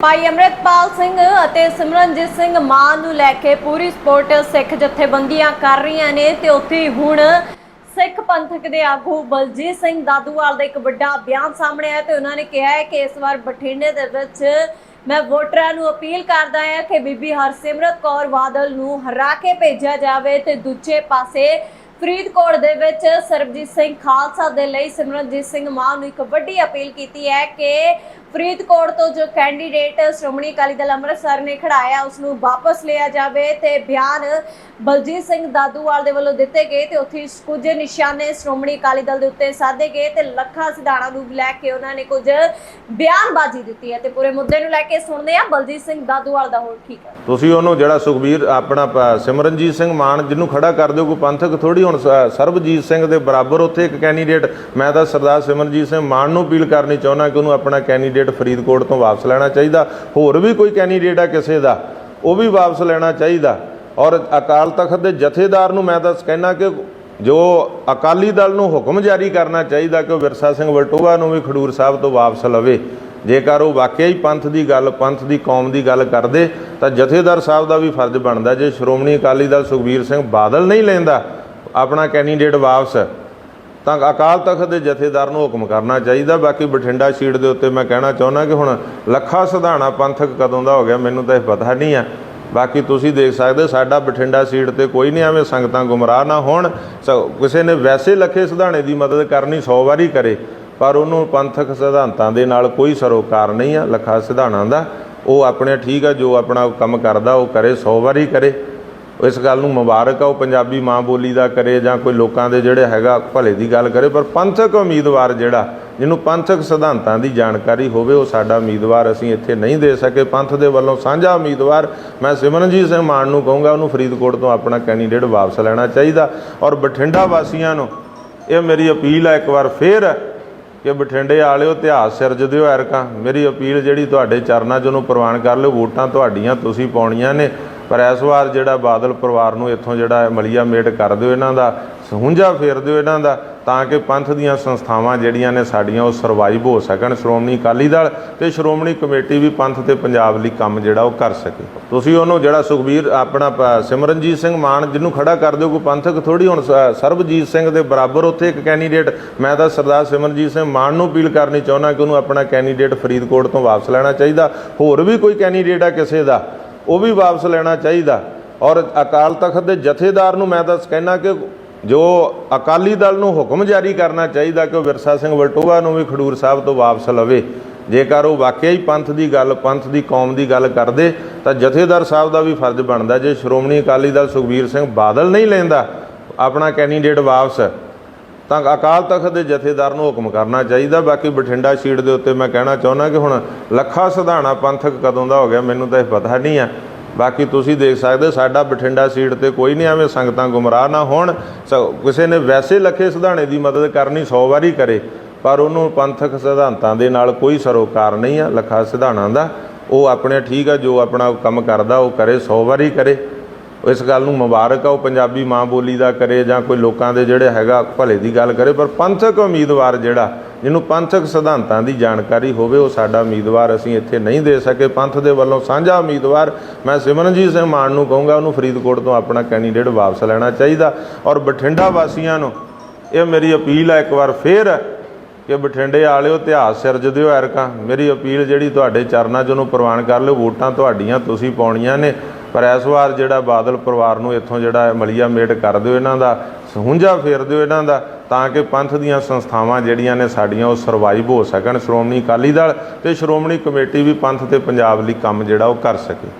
ਭਾਈ ਅਮਰਿਤਪਾਲ ਸਿੰਘ ਅਤੇ ਸਿਮਰਨਜੀਤ ਸਿੰਘ ਮਾਨ ਨੂੰ ਲੈ ਕੇ ਪੂਰੀ ਸਪੋਰਟ ਸਿੱਖ ਜਥੇਬੰਦੀਆਂ ਕਰ ਰਹੀਆਂ ਨੇ ਤੇ ਉੱਥੇ ਹੁਣ ਸਿੱਖ ਪੰਥਕ ਦੇ ਆਗੂ ਬਲਜੀਤ ਸਿੰਘ ਦਾਦੂਵਾਲ ਦਾ ਇੱਕ ਵੱਡਾ ਬਿਆਨ ਸਾਹਮਣੇ ਆਇਆ ਤੇ ਉਹਨਾਂ ਨੇ ਕਿਹਾ ਹੈ ਕਿ ਇਸ ਵਾਰ ਬਠਿੰਡੇ ਦੇ ਵਿੱਚ ਮੈਂ ਵੋਟਰਾਂ ਨੂੰ ਅਪੀਲ ਕਰਦਾ ਹਾਂ ਕਿ ਬੀਬੀ ਹਰਸਿਮਰਤ ਕੌਰ ਬਾਦਲ ਨੂੰ ਹਰਾ ਕੇ ਭੇਜਿਆ ਜਾਵੇ ਤੇ ਦੂਜੇ ਪਾਸੇ ਫਰੀਦਕੋਟ ਦੇ ਵਿੱਚ ਸਰਬਜੀਤ ਸਿੰਘ ਖਾਲਸਾ ਦੇ ਲਈ ਸਿਮਰਨਜੀਤ ਸਿੰਘ ਮਾਨ ਨੂੰ ਇੱਕ ਵੱਡੀ ਅਪੀਲ ਕੀਤੀ ਹੈ ਕਿ ਫਰੀਦਕੋਟ ਤੋਂ ਜੋ ਕੈਂਡੀਡੇਟ ਸ਼੍ਰੋਮਣੀ ਅਕਾਲੀ ਦਲ ਅੰਮ੍ਰਿਤਸਰ ਨੇ ਖੜਾਇਆ, ਉਸ ਨੂੰ ਵਾਪਸ ਲਿਆ ਜਾਵੇ ਤੇ ਬਿਆਨ ਬਲਜੀਤ ਸਿੰਘ ਦਾਦੂਵਾਲ ਦੇ ਵੱਲੋਂ ਦਿੱਤੇ ਗਏ ਤੇ ਉੱਥੇ ਕੁਝ ਨਿਸ਼ਾਨੇ ਸ਼੍ਰੋਮਣੀ ਅਕਾਲੀ ਦਲ ਦੇ ਉੱਤੇ ਸਾਧੇ ਗਏ ਤੇ ਲੱਖਾਂ ਸਿਧਾਣਾ ਨੂੰ ਲੈ ਕੇ ਉਹਨਾਂ ਨੇ ਕੁਝ ਬਿਆਨਬਾਜ਼ੀ ਦਿੱਤੀ ਹੈ ਤੇ ਪੂਰੇ ਮੁੱਦੇ ਨੂੰ ਲੈ ਕੇ ਸੁਣਦੇ ਆ ਬਲਜੀਤ ਸਿੰਘ ਦਾਦੂਵਾਲ ਦਾ ਹੋਰ ਠੀਕ ਹੈ ਤੁਸੀਂ ਉਹਨੂੰ ਜਿਹੜਾ ਸੁਖਬੀਰ, ਆਪਣਾ ਸਿਮਰਨਜੀਤ ਸਿੰਘ ਮਾਨ ਜਿਹਨੂੰ ਖੜਾ ਕਰ ਦਿਓ, ਕੋਈ ਪੰਥਕ ਥੋੜੀ ਹੁਣ ਸਰਬਜੀਤ ਸਿੰਘ ਦੇ ਬਰਾਬਰ ਉੱਥੇ ਇੱਕ ਕੈਂਡੀਡੇਟ ਮੈਂ ਤਾਂ ਸਰਦਾਰ ਸਿਮਰਜੀਤ ਸਿੰਘ ਮਾਨ ਨੂੰ ਅਪੀਲ ਕਰਨੀ ਚਾਹੁੰਦਾ ਕਿ ਉਹਨੂੰ ਆਪਣਾ ਕੈਂਡੀਡੇਟ ਫਰੀਦਕੋਟ ਤੋਂ ਵਾਪਸ ਲੈਣਾ ਚਾਹੀਦਾ। ਹੋਰ ਵੀ ਕੋਈ ਕੈਂਡੀਡੇਟ ਆ ਕਿਸੇ ਦਾ, ਉਹ ਵੀ ਵਾਪਸ ਲੈਣਾ ਚਾਹੀਦਾ। ਔਰ ਅਕਾਲ ਤਖਤ ਦੇ ਜਥੇਦਾਰ ਨੂੰ ਮੈਂ ਤਾਂ ਕਹਿਣਾ ਕਿ ਜੋ ਅਕਾਲੀ ਦਲ ਨੂੰ ਹੁਕਮ ਜਾਰੀ ਕਰਨਾ ਚਾਹੀਦਾ ਕਿ ਵਿਰਸਾ ਸਿੰਘ ਵਲਟੋਆ ਨੂੰ ਵੀ ਖਡੂਰ ਸਾਹਿਬ ਤੋਂ ਵਾਪਸ ਲਵੇ। ਜੇਕਰ ਉਹ ਵਾਕਿਆ ਹੀ ਪੰਥ ਦੀ ਗੱਲ, ਪੰਥ ਦੀ ਕੌਮ ਦੀ ਗੱਲ ਕਰਦੇ, ਤਾਂ ਜਥੇਦਾਰ ਸਾਹਿਬ ਦਾ ਵੀ ਫਰਜ਼ ਬਣਦਾ। ਜੇ ਸ਼੍ਰੋਮਣੀ ਅਕਾਲੀ ਦਲ ਸੁਖਬੀਰ ਸਿੰਘ ਬਾਦਲ ਨਹੀਂ ਲੈਂਦਾ ਆਪਣਾ ਕੈਂਡੀਡੇਟ ਵਾਪਸ ਤਾਂ ਅਕਾਲ ਤਖਤ ਦੇ ਜਥੇਦਾਰ ਨੂੰ ਹੁਕਮ ਕਰਨਾ ਚਾਹੀਦਾ। ਬਾਕੀ ਬਠਿੰਡਾ ਸੀਟ ਦੇ ਉੱਤੇ ਮੈਂ ਕਹਿਣਾ ਚਾਹੁੰਦਾ ਕਿ ਹੁਣ ਲੱਖਾ ਸਧਾਣਾ ਪੰਥਕ ਕਦੋਂ ਦਾ ਹੋ ਗਿਆ ਮੈਨੂੰ ਤਾਂ ਇਹ ਪਤਾ ਨਹੀਂ ਆ। ਬਾਕੀ ਤੁਸੀਂ ਦੇਖ ਸਕਦੇ ਹੋ, ਸਾਡਾ ਬਠਿੰਡਾ ਸੀਟ ਤੇ ਕੋਈ ਨਹੀਂ ਐਵੇਂ ਸੰਗਤਾਂ ਗੁੰਮਰਾਹ ਨਾ ਹੋਣ। ਸ- ਕਿਸੇ ਨੇ ਵੈਸੇ ਲੱਖੇ ਸਧਾਣੇ ਦੀ ਮਦਦ ਕਰਨੀ 100 ਵਾਰੀ ਕਰੇ ਪਰ ਉਹਨੂੰ ਪੰਥਕ ਸਿਧਾਂਤਾਂ ਦੇ ਨਾਲ ਕੋਈ ਸਰੋਕਾਰ ਨਹੀਂ ਆ ਲੱਖਾ ਸਿਧਾਣਾ ਦਾ। ਉਹ ਆਪਣੇ ਠੀਕ ਆ ਜੋ ਆਪਣਾ ਕੰਮ ਕਰਦਾ ਉਹ ਕਰੇ 100 ਵਾਰੀ ਕਰੇ। ਇਸ ਗੱਲ ਨੂੰ ਮੁਬਾਰਕ ਆ, ਉਹ ਪੰਜਾਬੀ ਮਾਂ ਬੋਲੀ ਦਾ ਕਰੇ ਜਾਂ ਕੋਈ ਲੋਕਾਂ ਦੇ ਜਿਹੜੇ ਹੈਗਾ, ਭਲੇ ਦੀ ਗੱਲ ਕਰੇ, ਪਰ ਪੰਥਕ ਉਮੀਦਵਾਰ ਜਿਹੜਾ, ਜਿਹਨੂੰ ਪੰਥਕ ਸਿਧਾਂਤਾਂ ਦੀ ਜਾਣਕਾਰੀ ਹੋਵੇ, ਉਹ ਸਾਡਾ ਉਮੀਦਵਾਰ ਅਸੀਂ ਇੱਥੇ ਨਹੀਂ ਦੇ ਸਕੇ। ਪੰਥ ਦੇ ਵੱਲੋਂ ਸਾਂਝਾ ਉਮੀਦਵਾਰ ਮੈਂ ਸਿਮਰਨਜੀਤ ਸਿੰਘ ਮਾਨ ਨੂੰ ਕਹੂੰਗਾ, ਉਹਨੂੰ ਫਰੀਦਕੋਟ ਤੋਂ ਆਪਣਾ ਕੈਂਡੀਡੇਟ ਵਾਪਸ ਲੈਣਾ ਚਾਹੀਦਾ। ਔਰ ਬਠਿੰਡਾ ਵਾਸੀਆਂ ਨੂੰ ਇਹ ਮੇਰੀ ਅਪੀਲ ਹੈ ਇੱਕ ਵਾਰ ਫੇਰ ਕਿ ਬਠਿੰਡੇ ਵਾਲਿਓ, ਇਤਿਹਾਸ ਸਿਰਜ ਦਿਓ ਐਰਕਾ। ਮੇਰੀ ਅਪੀਲ ਜਿਹੜੀ ਤੁਹਾਡੇ ਚਰਨਾਂ 'ਚ ਉਹਨੂੰ ਪ੍ਰਵਾਨ ਕਰ ਲਿਓ, ਵੋਟਾਂ ਤੁਹਾਡੀਆਂ ਤੁਸੀਂ ਪਾਉਣੀਆਂ ਨੇ। ਪਰ ਇਸ ਵਾਰ ਜਿਹੜਾ ਬਾਦਲ ਪਰਿਵਾਰ ਨੂੰ ਇੱਥੋਂ ਜਿਹੜਾ ਮਲੀਆ ਮੇਟ ਕਰ ਦਿਓ ਇਹਨਾਂ ਦਾ ਸਹੁੰਜਾ ਫੇਰ ਦਿਓ ਇਹਨਾਂ ਦਾ, ਤਾਂ ਕਿ ਪੰਥ ਦੀਆਂ ਸੰਸਥਾਵਾਂ ਜਿਹੜੀਆਂ ਨੇ ਸਾਡੀਆਂ ਉਹ ਸਰਵਾਈਵ ਹੋ ਸਕਣ। ਸ਼੍ਰੋਮਣੀ ਅਕਾਲੀ ਦਲ ਤੇ ਸ਼੍ਰੋਮਣੀ ਕਮੇਟੀ ਵੀ ਪੰਥ ਤੇ ਪੰਜਾਬ ਲਈ ਕੰਮ ਜਿਹੜਾ ਉਹ ਕਰ ਸਕੇ। ਤੁਸੀਂ ਉਹਨੂੰ ਜਿਹੜਾ ਸੁਖਬੀਰ, ਆਪਣਾ ਸਿਮਰਨਜੀਤ ਸਿੰਘ ਮਾਨ ਜਿਹਨੂੰ ਖੜਾ ਕਰ ਦਿਓ, ਕੋਈ ਪੰਥਕ ਥੋੜੀ ਹੁਣ ਸ- ਸਰਬਜੀਤ ਸਿੰਘ ਦੇ ਬਰਾਬਰ ਉੱਥੇ ਇੱਕ ਕੈਂਡੀਡੇਟ ਮੈਂ ਤਾਂ ਸਰਦਾਰ ਸਿਮਰਨਜੀਤ ਸਿੰਘ ਮਾਨ ਨੂੰ ਅਪੀਲ ਕਰਨੀ ਚਾਹੁੰਦਾ ਕਿ ਉਹਨੂੰ ਆਪਣਾ ਕੈਂਡੀਡੇਟ ਫਰੀਦਕੋਟ ਤੋਂ ਵਾਪਸ ਲੈਣਾ ਚਾਹੀਦਾ। ਹੋਰ ਵੀ ਕੋਈ ਕੈਂਡੀਡੇਟ ਆ ਕਿਸੇ ਦਾ? ਉਹ ਵੀ ਵਾਪਸ ਲੈਣਾ ਚਾਹੀਦਾ। ਔਰ ਅਕਾਲ ਤਖਤ ਦੇ ਜਥੇਦਾਰ ਨੂੰ ਮੈਂ ਤਾਂ ਕਹਿਣਾ ਕਿ ਜੋ ਅਕਾਲੀ ਦਲ ਨੂੰ ਹੁਕਮ ਜਾਰੀ ਕਰਨਾ ਚਾਹੀਦਾ ਕਿ ਉਹ ਵਿਰਸਾ ਸਿੰਘ ਵਲਟੋਆ ਨੂੰ ਵੀ ਖਡੂਰ ਸਾਹਿਬ ਤੋਂ ਵਾਪਸ ਲਵੇ। ਜੇਕਰ ਉਹ ਵਾਕਿਆ ਹੀ ਪੰਥ ਦੀ ਗੱਲ, ਪੰਥ ਦੀ ਕੌਮ ਦੀ ਗੱਲ ਕਰਦੇ, ਤਾਂ ਜਥੇਦਾਰ ਸਾਹਿਬ ਦਾ ਵੀ ਫਰਜ਼ ਬਣਦਾ। ਜੇ ਸ਼੍ਰੋਮਣੀ ਅਕਾਲੀ ਦਲ ਸੁਖਬੀਰ ਸਿੰਘ ਬਾਦਲ ਨਹੀਂ ਲੈਂਦਾ, ਆਪਣਾ ਕੈਂਡੀਡੇਟ ਵਾਪਸ ਤਾਂ ਅਕਾਲ ਤਖਤ ਦੇ ਜਥੇਦਾਰ ਨੂੰ ਹੁਕਮ ਕਰਨਾ ਚਾਹੀਦਾ। ਬਾਕੀ ਬਠਿੰਡਾ ਸੀਟ ਦੇ ਉੱਤੇ ਮੈਂ ਕਹਿਣਾ ਚਾਹੁੰਦਾ ਕਿ ਹੁਣ ਲੱਖਾ ਸਿਧਾਣਾ ਪੰਥਕ ਕਦੋਂ ਦਾ ਹੋ ਗਿਆ ਮੈਨੂੰ ਤਾਂ ਇਹ ਪਤਾ ਨਹੀਂ ਆ। ਬਾਕੀ ਤੁਸੀਂ ਦੇਖ ਸਕਦੇ ਹੋ, ਸਾਡਾ ਬਠਿੰਡਾ ਸੀਟ ਤੇ ਕੋਈ ਨਹੀਂ ਐਵੇਂ ਸੰਗਤਾਂ ਗੁੰਮਰਾਹ ਨਾ ਹੋਣ। ਸ- ਕਿਸੇ ਨੇ ਵੈਸੇ ਲੱਖੇ ਸਿਧਾਣੇ ਦੀ ਮਦਦ ਕਰਨੀ 100 ਵਾਰੀ ਕਰੇ ਪਰ ਉਹਨੂੰ ਪੰਥਕ ਸਿਧਾਂਤਾਂ ਦੇ ਨਾਲ ਕੋਈ ਸਰੋਕਾਰ ਨਹੀਂ ਆ ਲੱਖਾ ਸਿਧਾਣਾ ਦਾ। ਉਹ ਆਪਣੇ ਠੀਕ ਆ ਜੋ ਆਪਣਾ ਕੰਮ ਕਰਦਾ ਉਹ ਕਰੇ 100 ਵਾਰੀ ਕਰੇ। ਇਸ ਗੱਲ ਨੂੰ ਮੁਬਾਰਕ ਆ, ਉਹ ਪੰਜਾਬੀ ਮਾਂ ਬੋਲੀ ਦਾ ਕਰੇ ਜਾਂ ਕੋਈ ਲੋਕਾਂ ਦੇ ਜਿਹੜੇ ਹੈਗਾ ਭਲੇ ਦੀ ਗੱਲ ਕਰੇ, ਪਰ ਪੰਥਕ ਉਮੀਦਵਾਰ ਜਿਹੜਾ, ਜਿਹਨੂੰ ਪੰਥਕ ਸਿਧਾਂਤਾਂ ਦੀ ਜਾਣਕਾਰੀ ਹੋਵੇ, ਉਹ ਸਾਡਾ ਉਮੀਦਵਾਰ ਅਸੀਂ ਇੱਥੇ ਨਹੀਂ ਦੇ ਸਕੇ। ਪੰਥ ਦੇ ਵੱਲੋਂ ਸਾਂਝਾ ਉਮੀਦਵਾਰ ਮੈਂ ਸਿਮਰਨਜੀਤ ਸਿੰਘ ਮਾਨ ਨੂੰ ਕਹੂੰਗਾ, ਉਹਨੂੰ ਫਰੀਦਕੋਟ ਤੋਂ ਆਪਣਾ ਕੈਂਡੀਡੇਟ ਵਾਪਸ ਲੈਣਾ ਚਾਹੀਦਾ। ਔਰ ਬਠਿੰਡਾ ਵਾਸੀਆਂ ਨੂੰ ਇਹ ਮੇਰੀ ਅਪੀਲ ਹੈ ਇੱਕ ਵਾਰ ਫੇਰ ਕਿ ਬਠਿੰਡੇ ਵਾਲਿਓ ਇਤਿਹਾਸ ਸਿਰਜ ਦਿਓ ਐਰਕਾਂ। ਮੇਰੀ ਅਪੀਲ ਜਿਹੜੀ ਤੁਹਾਡੇ ਚਰਨਾਂ 'ਚ ਉਹਨੂੰ ਪ੍ਰਵਾਨ ਕਰ ਲਿਓ, ਵੋਟਾਂ ਤੁਹਾਡੀਆਂ ਤੁਸੀਂ ਪਾਉਣੀਆਂ ਨੇ। ਪਰ ਇਸ ਵਾਰ ਜਿਹੜਾ ਬਾਦਲ ਪਰਿਵਾਰ ਨੂੰ ਇੱਥੋਂ ਜਿਹੜਾ ਮਲੀਆ ਮੇਟ ਕਰ ਦਿਓ ਇਹਨਾਂ ਦਾ, ਸਹੁੰਜਾ ਫੇਰ ਦਿਓ ਇਹਨਾਂ ਦਾ, ਤਾਂ ਕਿ ਪੰਥ ਦੀਆਂ ਸੰਸਥਾਵਾਂ ਜਿਹੜੀਆਂ ਨੇ ਸਾਡੀਆਂ ਉਹ ਸਰਵਾਈਵ ਹੋ ਸਕਣ। ਸ਼੍ਰੋਮਣੀ ਅਕਾਲੀ ਦਲ ਤੇ ਸ਼੍ਰੋਮਣੀ ਕਮੇਟੀ ਵੀ ਪੰਥ ਤੇ ਪੰਜਾਬ ਲਈ ਕੰਮ ਜਿਹੜਾ ਉਹ ਕਰ ਸਕੇ।